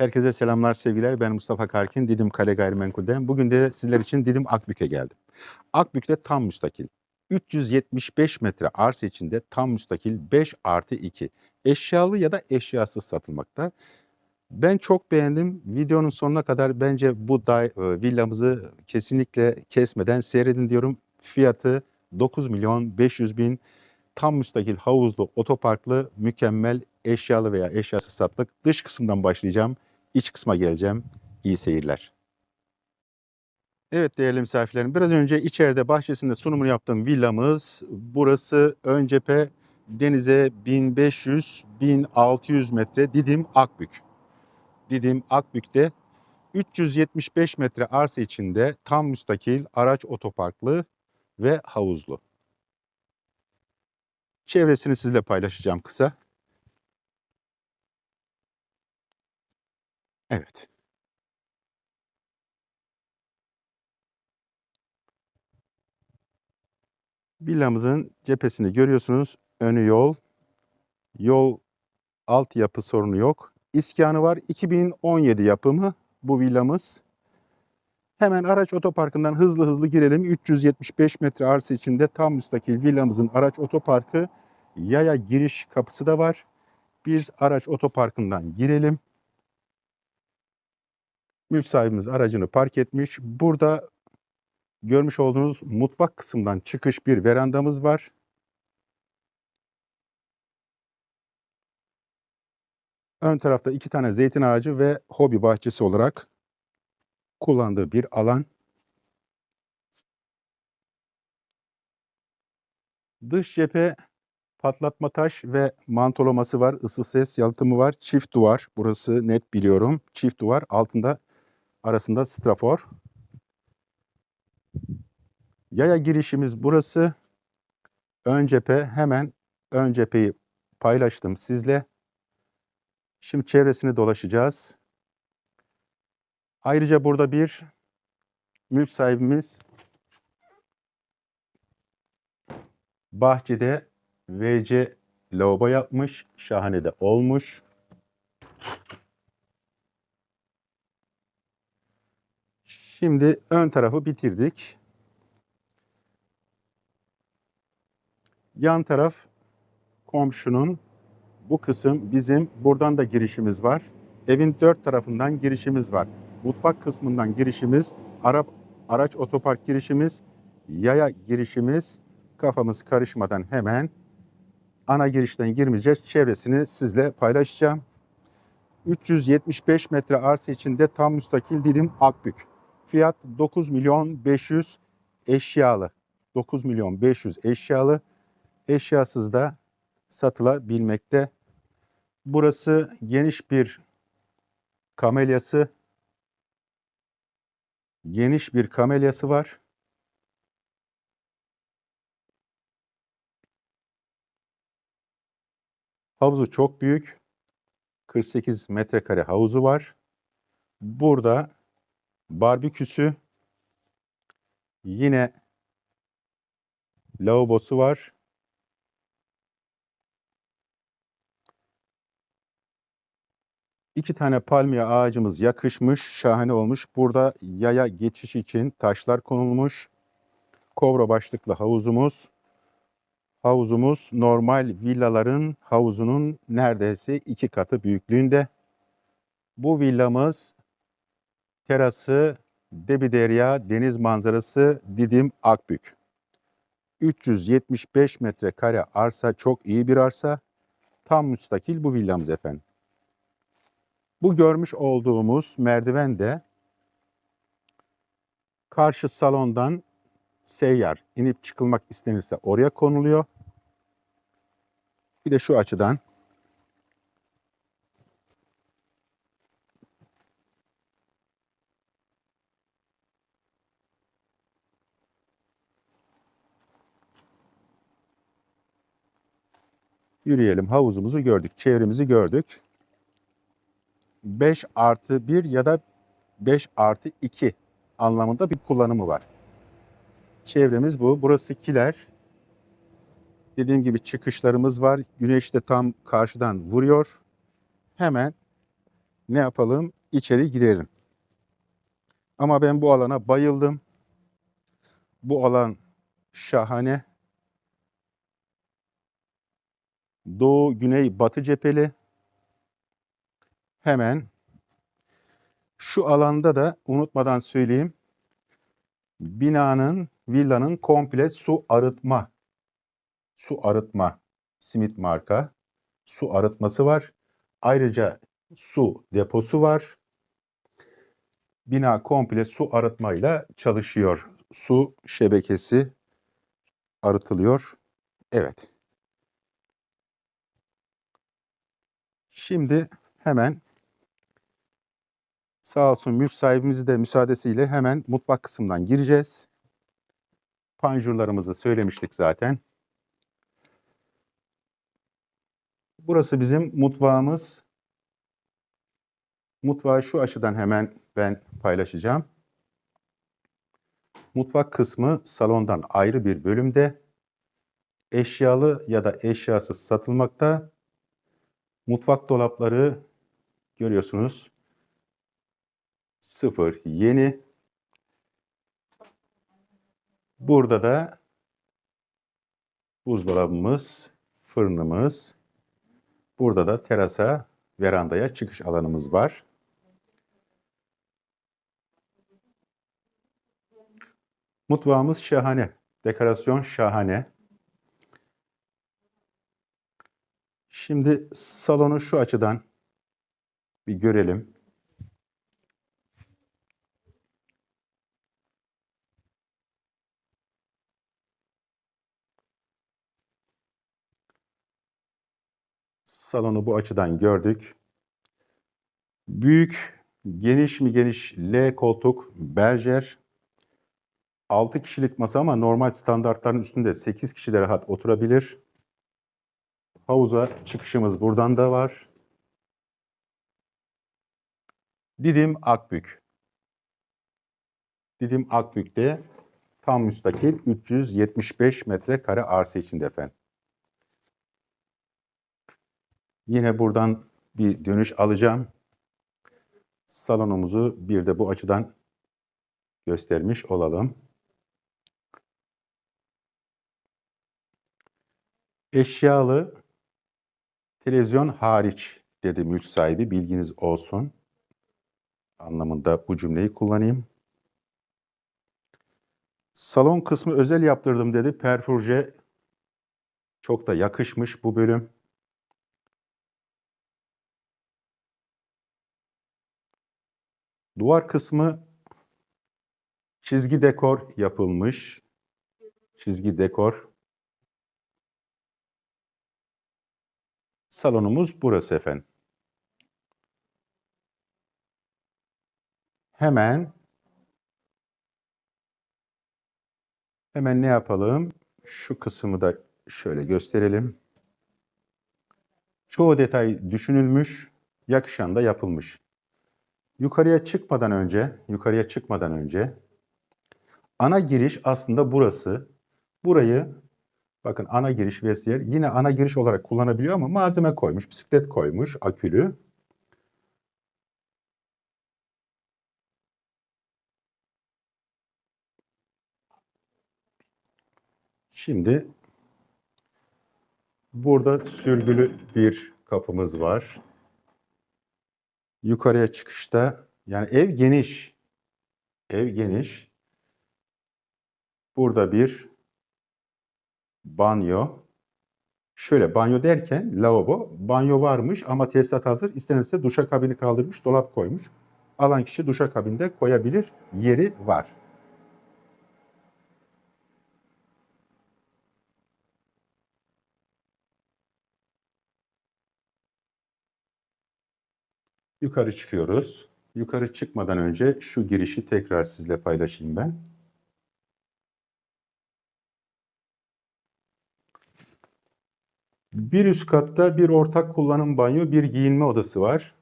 Herkese selamlar, sevgiler. Ben Mustafa Karkin, Didim Kale Gayrimenkul'den. Bugün de sizler için Didim Akbük'e geldim. Akbük'te tam müstakil. 375 metre arsa içinde tam müstakil 5 artı 2. Eşyalı ya da eşyasız satılmakta. Ben çok beğendim. Videonun sonuna kadar bence bu da, e, villamızı kesinlikle kesmeden seyredin diyorum. Fiyatı 9 milyon 500 bin. Tam müstakil havuzlu, otoparklı, mükemmel eşyalı veya eşyasız satlık. Dış kısımdan başlayacağım. İç kısma geleceğim. İyi seyirler. Evet değerli misafirlerim. Biraz önce içeride bahçesinde sunumunu yaptığım villamız. Burası ön cephe denize 1500-1600 metre Didim Akbük. Didim Akbük'te 375 metre arsa içinde tam müstakil araç otoparklı ve havuzlu. Çevresini sizle paylaşacağım kısa. Evet. Villamızın cephesini görüyorsunuz. Önü yol. Yol altyapı sorunu yok. İskanı var. 2017 yapımı bu villamız. Hemen araç otoparkından hızlı hızlı girelim. 375 metre arsa içinde tam müstakil villamızın araç otoparkı. Yaya giriş kapısı da var. Biz araç otoparkından girelim. Mülk sahibimiz aracını park etmiş. Burada görmüş olduğunuz mutfak kısmından çıkış bir verandamız var. Ön tarafta iki tane zeytin ağacı ve hobi bahçesi olarak kullandığı bir alan. Dış cephe patlatma taş ve mantolaması var. Isı ses yalıtımı var. Çift duvar. Burası net biliyorum. Çift duvar. Altında arasında strafor. Yaya girişimiz burası. Ön cephe hemen ön cepheyi paylaştım sizle. Şimdi çevresini dolaşacağız. Ayrıca burada bir mülk sahibimiz bahçede VC lavabo yapmış. Şahane de olmuş. Şimdi ön tarafı bitirdik. Yan taraf komşunun bu kısım bizim buradan da girişimiz var. Evin dört tarafından girişimiz var. Mutfak kısmından girişimiz, Arap araç otopark girişimiz, yaya girişimiz. Kafamız karışmadan hemen ana girişten girmeyeceğiz. Çevresini sizle paylaşacağım. 375 metre arsa içinde tam müstakil dilim Akbük. Fiyat 9 milyon 500 eşyalı. 9 milyon 500 eşyalı. Eşyasız da satılabilmekte. Burası geniş bir kamelyası. Geniş bir kamelyası var. Havuzu çok büyük. 48 metrekare havuzu var. Burada barbeküsü, yine lavabosu var. İki tane palmiye ağacımız yakışmış, şahane olmuş. Burada yaya geçiş için taşlar konulmuş. Kovra başlıklı havuzumuz. Havuzumuz normal villaların havuzunun neredeyse iki katı büyüklüğünde. Bu villamız terası, Debiderya deniz manzarası Didim Akbük. 375 metrekare arsa çok iyi bir arsa. Tam müstakil bu villamız efendim. Bu görmüş olduğumuz merdiven de karşı salondan seyyar inip çıkılmak istenirse oraya konuluyor. Bir de şu açıdan yürüyelim. Havuzumuzu gördük, çevremizi gördük. 5 artı 1 ya da 5 artı 2 anlamında bir kullanımı var. Çevremiz bu. Burası kiler. Dediğim gibi çıkışlarımız var. Güneş de tam karşıdan vuruyor. Hemen ne yapalım? İçeri girelim. Ama ben bu alana bayıldım. Bu alan şahane. Doğu, güney, batı cepheli. Hemen şu alanda da unutmadan söyleyeyim. Binanın, villanın komple su arıtma, su arıtma, simit marka su arıtması var. Ayrıca su deposu var. Bina komple su arıtmayla çalışıyor. Su şebekesi arıtılıyor. Evet. Şimdi hemen sağ olsun mülk sahibimizi de müsaadesiyle hemen mutfak kısmından gireceğiz. Panjurlarımızı söylemiştik zaten. Burası bizim mutfağımız. Mutfağı şu açıdan hemen ben paylaşacağım. Mutfak kısmı salondan ayrı bir bölümde. Eşyalı ya da eşyasız satılmakta. Mutfak dolapları görüyorsunuz. Sıfır yeni. Burada da buzdolabımız, fırınımız. Burada da terasa, verandaya çıkış alanımız var. Mutfağımız şahane. Dekorasyon şahane. Şimdi salonu şu açıdan bir görelim. Salonu bu açıdan gördük. Büyük, geniş mi geniş L koltuk, berjer. 6 kişilik masa ama normal standartların üstünde 8 kişi de rahat oturabilir. Havuza çıkışımız buradan da var. Didim Akbük. Didim Akbük'te tam müstakil 375 metrekare arsa içinde efendim. Yine buradan bir dönüş alacağım. Salonumuzu bir de bu açıdan göstermiş olalım. Eşyalı televizyon hariç dedi mülk sahibi bilginiz olsun. Anlamında bu cümleyi kullanayım. Salon kısmı özel yaptırdım dedi. Perfurje çok da yakışmış bu bölüm. Duvar kısmı çizgi dekor yapılmış. Çizgi dekor. Salonumuz burası efendim. Hemen hemen ne yapalım? Şu kısmı da şöyle gösterelim. Çoğu detay düşünülmüş, yakışan da yapılmış. Yukarıya çıkmadan önce, yukarıya çıkmadan önce ana giriş aslında burası. Burayı bakın ana giriş vestiyer yine ana giriş olarak kullanabiliyor ama malzeme koymuş, bisiklet koymuş, akülü. Şimdi burada sürgülü bir kapımız var. Yukarıya çıkışta yani ev geniş. Ev geniş. Burada bir banyo. Şöyle banyo derken lavabo. Banyo varmış ama tesisat hazır. İstenirse duşakabini kaldırmış, dolap koymuş. Alan kişi duşakabinde koyabilir. Yeri var. Yukarı çıkıyoruz. Yukarı çıkmadan önce şu girişi tekrar sizle paylaşayım ben. Bir üst katta bir ortak kullanım banyo, bir giyinme odası var.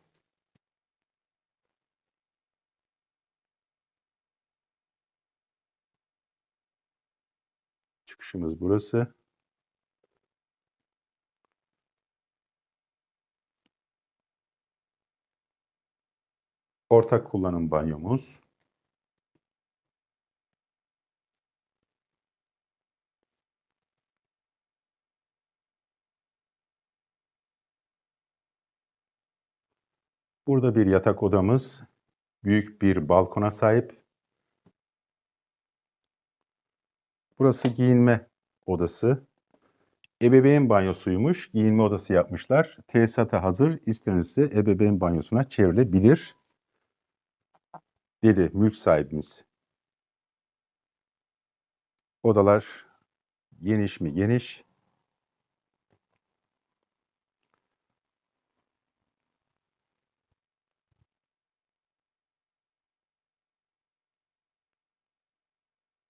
Çıkışımız burası. Ortak kullanım banyomuz. Burada bir yatak odamız. Büyük bir balkona sahip. Burası giyinme odası. Ebeveyn banyosuymuş. Giyinme odası yapmışlar. Tesisata hazır. İstenirse ebeveyn banyosuna çevrilebilir. Dedi mülk sahibimiz. Odalar geniş mi? Geniş.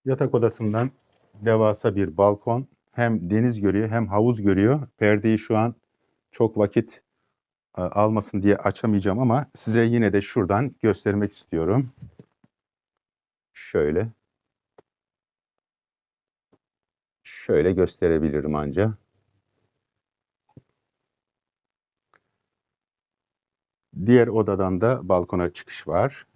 Yatak odasından devasa bir balkon. Hem deniz görüyor hem havuz görüyor. Perdeyi şu an çok vakit e, almasın diye açamayacağım ama size yine de şuradan göstermek istiyorum. Şöyle. Şöyle gösterebilirim anca. Diğer odadan da balkona çıkış var.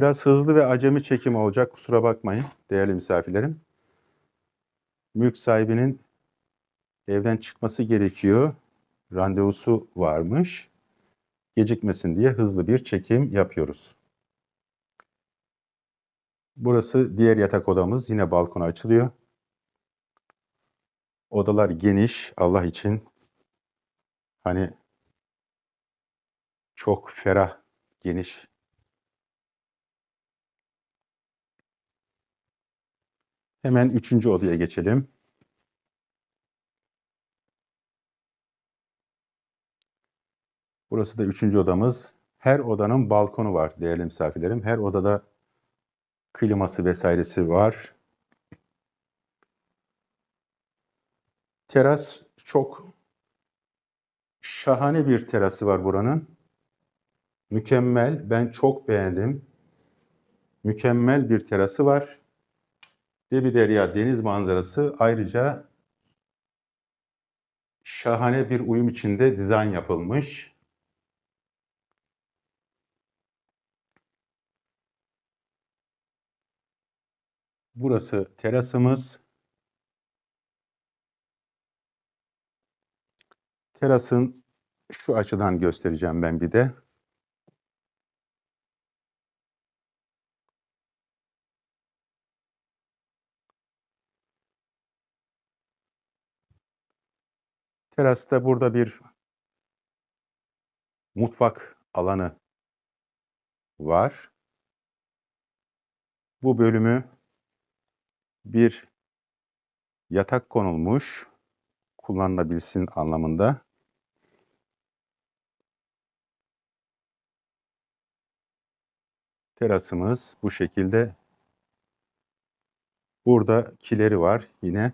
Biraz hızlı ve acemi çekim olacak kusura bakmayın değerli misafirlerim. Mülk sahibinin evden çıkması gerekiyor. Randevusu varmış. Gecikmesin diye hızlı bir çekim yapıyoruz. Burası diğer yatak odamız. Yine balkona açılıyor. Odalar geniş. Allah için hani çok ferah, geniş Hemen üçüncü odaya geçelim. Burası da üçüncü odamız. Her odanın balkonu var değerli misafirlerim. Her odada kliması vesairesi var. Teras çok şahane bir terası var buranın. Mükemmel. Ben çok beğendim. Mükemmel bir terası var. Debi Derya deniz manzarası ayrıca şahane bir uyum içinde dizayn yapılmış. Burası terasımız. Terasın şu açıdan göstereceğim ben bir de. Terasta burada bir mutfak alanı var. Bu bölümü bir yatak konulmuş, kullanılabilsin anlamında. Terasımız bu şekilde. Burada kileri var yine.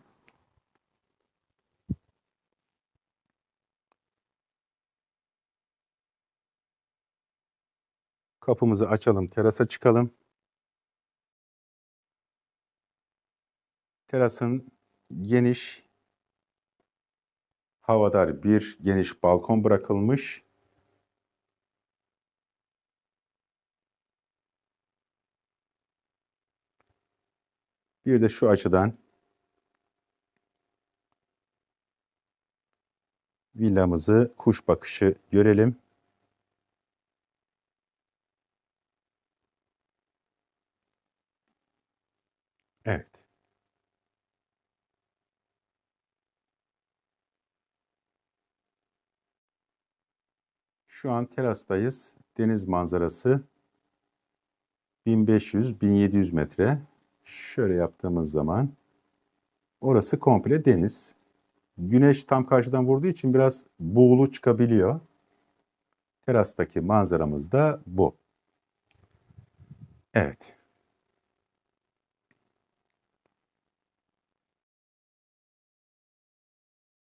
Kapımızı açalım, terasa çıkalım. Terasın geniş, havadar bir geniş balkon bırakılmış. Bir de şu açıdan villamızı kuş bakışı görelim. Evet. Şu an terastayız. Deniz manzarası 1500-1700 metre. Şöyle yaptığımız zaman orası komple deniz. Güneş tam karşıdan vurduğu için biraz buğulu çıkabiliyor. Terastaki manzaramız da bu. Evet.